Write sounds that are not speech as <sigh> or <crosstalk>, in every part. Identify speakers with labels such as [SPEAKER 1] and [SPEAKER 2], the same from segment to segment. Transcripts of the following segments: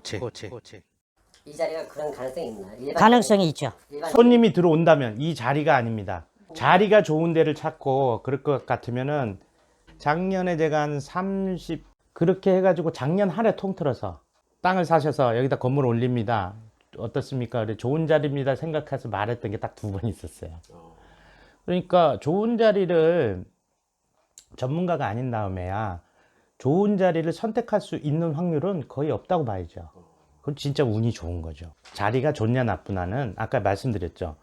[SPEAKER 1] 그렇지. 그렇지.
[SPEAKER 2] 이 자리가 그런 가능성이 있나? 일반
[SPEAKER 3] 가능성이 있죠.
[SPEAKER 2] 일반
[SPEAKER 1] 손님이 들어온다면 이 자리가 아닙니다. 자리가 좋은 데를 찾고 그럴 것 같으면은 작년에 제가 한 30 그렇게 해가지고 작년 한해 통틀어서 땅을 사셔서 여기다 건물 올립니다. 어떻습니까? 그래, 좋은 자리입니다. 생각해서 말했던 게 딱 두 번 있었어요. 그러니까 좋은 자리를 전문가가 아닌 다음에야 좋은 자리를 선택할 수 있는 확률은 거의 없다고 봐야죠. 그건 진짜 운이 좋은 거죠. 자리가 좋냐 나쁘냐는 아까 말씀드렸죠.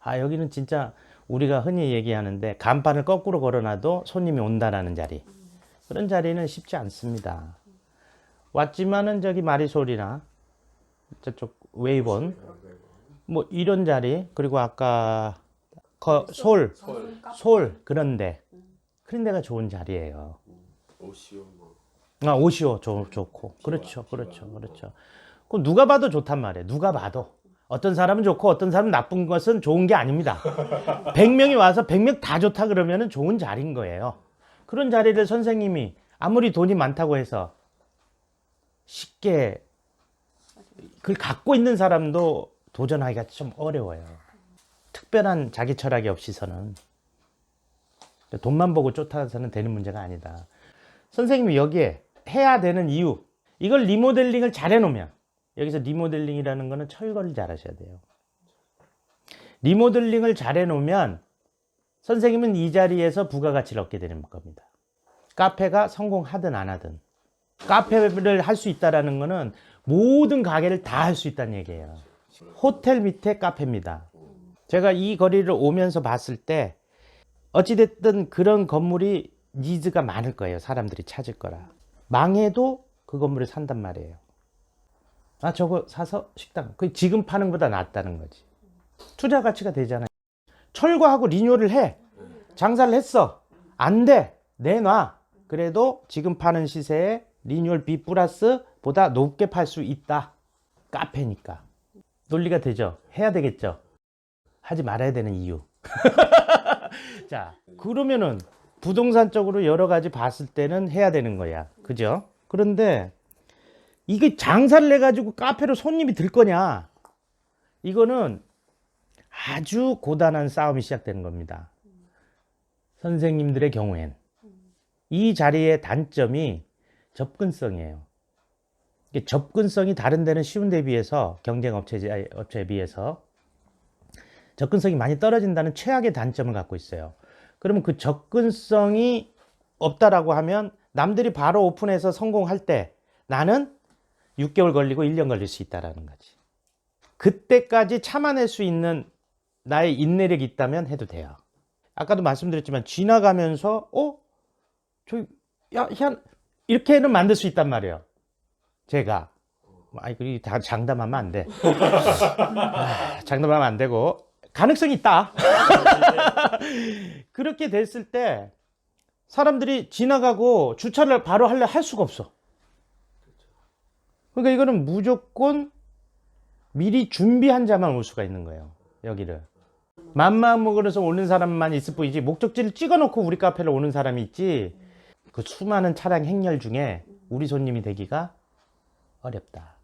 [SPEAKER 1] 아, 여기는 진짜 우리가 흔히 얘기하는데 간판을 거꾸로 걸어놔도 손님이 온다라는 자리. 그런 자리는 쉽지 않습니다. 왔지만은 저기 마리솔이나 저쪽 웨이본 뭐 이런 자리 그리고 아까 거, 솔, 솔 그런데 그런 데가 좋은 자리예요.
[SPEAKER 4] 오시오 뭐
[SPEAKER 1] 아, 오시오 좋, 좋고. 그렇죠 그렇죠 그렇죠. 그 누가 봐도 좋단 말이에요. 누가 봐도. 어떤 사람은 좋고 어떤 사람은 나쁜 것은 좋은 게 아닙니다. <laughs> 100명이 와서 100명 다 좋다 그러면 은 좋은 자리인 거예요. 그런 자리를 선생님이 아무리 돈이 많다고 해서 쉽게 그걸 갖고 있는 사람도 도전하기가 좀 어려워요. 특별한 자기 철학이 없이서는. 돈만 보고 쫓아서는 되는 문제가 아니다. 선생님이 여기에 해야 되는 이유 이걸 리모델링을 잘 해놓으면 여기서 리모델링이라는 거는 철거를 잘 하셔야 돼요. 리모델링을 잘 해놓으면 선생님은 이 자리에서 부가가치를 얻게 되는 겁니다. 카페가 성공하든 안 하든. 카페를 할 수 있다라는 거는 모든 가게를 다 할 수 있다는 얘기예요. 호텔 밑에 카페입니다. 제가 이 거리를 오면서 봤을 때 어찌됐든 그런 건물이 니즈가 많을 거예요. 사람들이 찾을 거라. 망해도 그 건물을 산단 말이에요. 아, 저거 사서 식당. 그 지금 파는 것보다 낫다는 거지. 투자 가치가 되잖아요. 철거하고 리뉴얼을 해. 장사를 했어. 안 돼. 내놔. 그래도 지금 파는 시세에 리뉴얼 B 플러스 보다 높게 팔 수 있다. 카페니까. 논리가 되죠. 해야 되겠죠. 하지 말아야 되는 이유. <laughs> 자, 그러면은 부동산 쪽으로 여러 가지 봤을 때는 해야 되는 거야. 그죠? 그런데 이게 장사를 해가지고 카페로 손님이 들 거냐? 이거는 아주 고단한 싸움이 시작되는 겁니다. 선생님들의 경우엔. 이 자리의 단점이 접근성이에요. 접근성이 다른 데는 쉬운 데 비해서 경쟁 업체에 비해서 접근성이 많이 떨어진다는 최악의 단점을 갖고 있어요. 그러면 그 접근성이 없다라고 하면 남들이 바로 오픈해서 성공할 때 나는 6개월 걸리고 1년 걸릴 수 있다라는 거지. 그때까지 참아낼 수 있는 나의 인내력이 있다면 해도 돼요. 아까도 말씀드렸지만 지나가면서 어? 저 야, 야 이렇게는 만들 수 있단 말이에요. 제가 아이 그리 다 장담하면 안 돼. 아, 장담하면 안 되고 가능성이 있다. <laughs> 그렇게 됐을 때 사람들이 지나가고 주차를 바로 하려 할 수가 없어. 그러니까 이거는 무조건 미리 준비한 자만 올 수가 있는 거예요. 여기를. 맘마음 먹으러서 오는 사람만 있을 뿐이지 목적지를 찍어놓고 우리 카페를 오는 사람이 있지 그 수많은 차량 행렬 중에 우리 손님이 되기가 어렵다.